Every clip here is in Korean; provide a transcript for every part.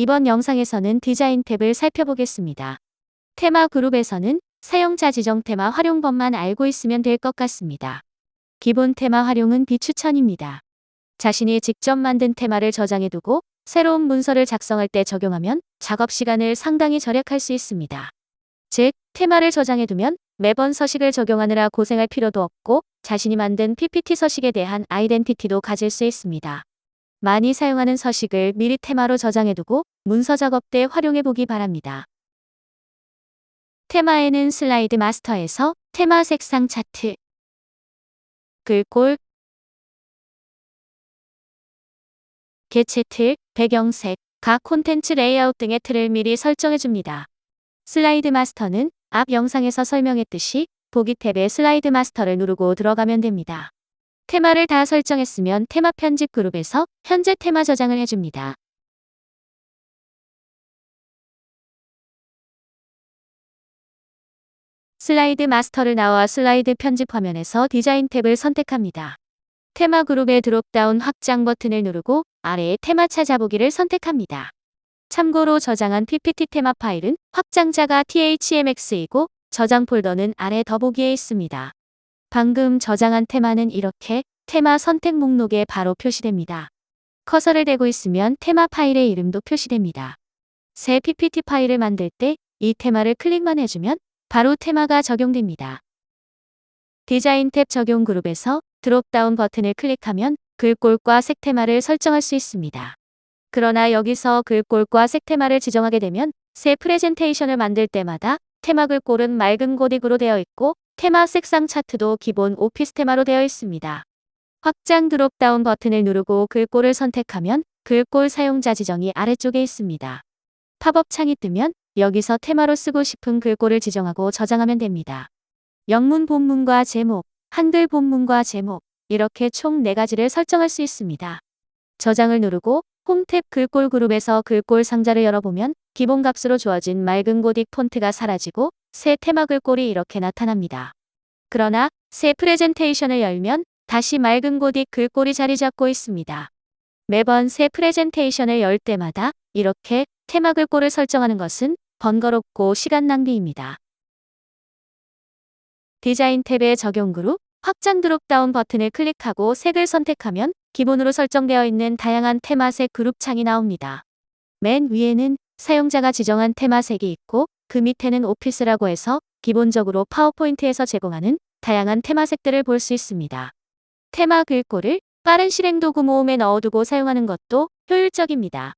이번 영상에서는 디자인 탭을 살펴보겠습니다. 테마 그룹에서는 사용자 지정 테마 활용법만 알고 있으면 될 것 같습니다. 기본 테마 활용은 비추천입니다. 자신이 직접 만든 테마를 저장해두고 새로운 문서를 작성할 때 적용하면 작업 시간을 상당히 절약할 수 있습니다. 즉, 테마를 저장해두면 매번 서식을 적용하느라 고생할 필요도 없고 자신이 만든 PPT 서식에 대한 아이덴티티도 가질 수 있습니다. 많이 사용하는 서식을 미리 테마로 저장해두고 문서 작업 때 활용해보기 바랍니다. 테마에는 슬라이드 마스터에서 테마 색상 차트, 글꼴, 개체 틀, 배경색, 각 콘텐츠 레이아웃 등의 틀을 미리 설정해줍니다. 슬라이드 마스터는 앞 영상에서 설명했듯이 보기 탭에 슬라이드 마스터를 누르고 들어가면 됩니다. 테마를 다 설정했으면 테마 편집 그룹에서 현재 테마 저장을 해줍니다. 슬라이드 마스터를 나와 슬라이드 편집 화면에서 디자인 탭을 선택합니다. 테마 그룹의 드롭다운 확장 버튼을 누르고 아래에 테마 찾아보기를 선택합니다. 참고로 저장한 PPT 테마 파일은 확장자가 THMX이고 저장 폴더는 아래 더보기에 있습니다. 방금 저장한 테마는 이렇게 테마 선택 목록에 바로 표시됩니다. 커서를 대고 있으면 테마 파일의 이름도 표시됩니다. 새 PPT 파일을 만들 때 이 테마를 클릭만 해주면 바로 테마가 적용됩니다. 디자인 탭 적용 그룹에서 드롭다운 버튼을 클릭하면 글꼴과 색 테마를 설정할 수 있습니다. 그러나 여기서 글꼴과 색 테마를 지정하게 되면 새 프레젠테이션을 만들 때마다 테마 글꼴은 맑은 고딕으로 되어 있고 테마 색상 차트도 기본 오피스 테마로 되어 있습니다. 확장 드롭다운 버튼을 누르고 글꼴을 선택하면 글꼴 사용자 지정이 아래쪽에 있습니다. 팝업 창이 뜨면 여기서 테마로 쓰고 싶은 글꼴을 지정하고 저장하면 됩니다. 영문 본문과 제목, 한글 본문과 제목 이렇게 총 4가지를 설정할 수 있습니다. 저장을 누르고 홈탭 글꼴 그룹에서 글꼴 상자를 열어보면 기본 값으로 주어진 맑은 고딕 폰트가 사라지고 새 테마 글 꼴이 이렇게 나타납니다. 그러나 새 프레젠테이션을 열면 다시 맑은 고딕 글꼴이 자리 잡고 있습니다. 매번 새 프레젠테이션을 열 때마다 이렇게 테마 글꼴을 설정하는 것은 번거롭고 시간 낭비입니다. 디자인 탭의 적용 그룹, 확장 드롭다운 버튼을 클릭하고 색을 선택하면 기본으로 설정되어 있는 다양한 테마색 그룹 창이 나옵니다. 맨 위에는 사용자가 지정한 테마색이 있고 그 밑에는 오피스라고 해서 기본적으로 파워포인트에서 제공하는 다양한 테마색들을 볼 수 있습니다. 테마 글꼴을 빠른 실행 도구 모음에 넣어두고 사용하는 것도 효율적입니다.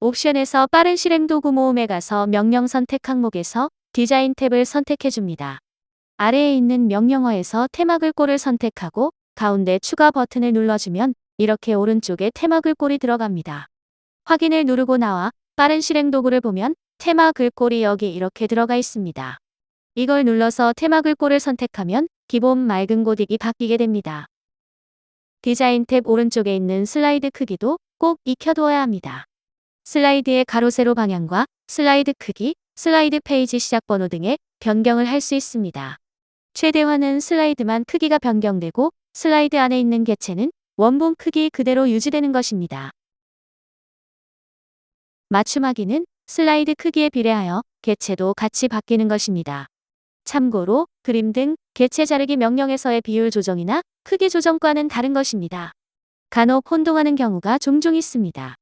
옵션에서 빠른 실행 도구 모음에 가서 명령 선택 항목에서 디자인 탭을 선택해 줍니다. 아래에 있는 명령어에서 테마 글꼴을 선택하고 가운데 추가 버튼을 눌러주면 이렇게 오른쪽에 테마 글꼴이 들어갑니다. 확인을 누르고 나와 빠른 실행 도구를 보면 테마 글꼴이 여기 이렇게 들어가 있습니다. 이걸 눌러서 테마 글꼴을 선택하면 기본 맑은 고딕이 바뀌게 됩니다. 디자인 탭 오른쪽에 있는 슬라이드 크기도 꼭 익혀두어야 합니다. 슬라이드의 가로 세로 방향과 슬라이드 크기, 슬라이드 페이지 시작 번호 등의 변경을 할 수 있습니다. 최대화는 슬라이드만 크기가 변경되고 슬라이드 안에 있는 개체는 원본 크기 그대로 유지되는 것입니다. 맞춤하기는 슬라이드 크기에 비례하여 개체도 같이 바뀌는 것입니다. 참고로 그림 등 개체 자르기 명령에서의 비율 조정이나 크기 조정과는 다른 것입니다. 간혹 혼동하는 경우가 종종 있습니다.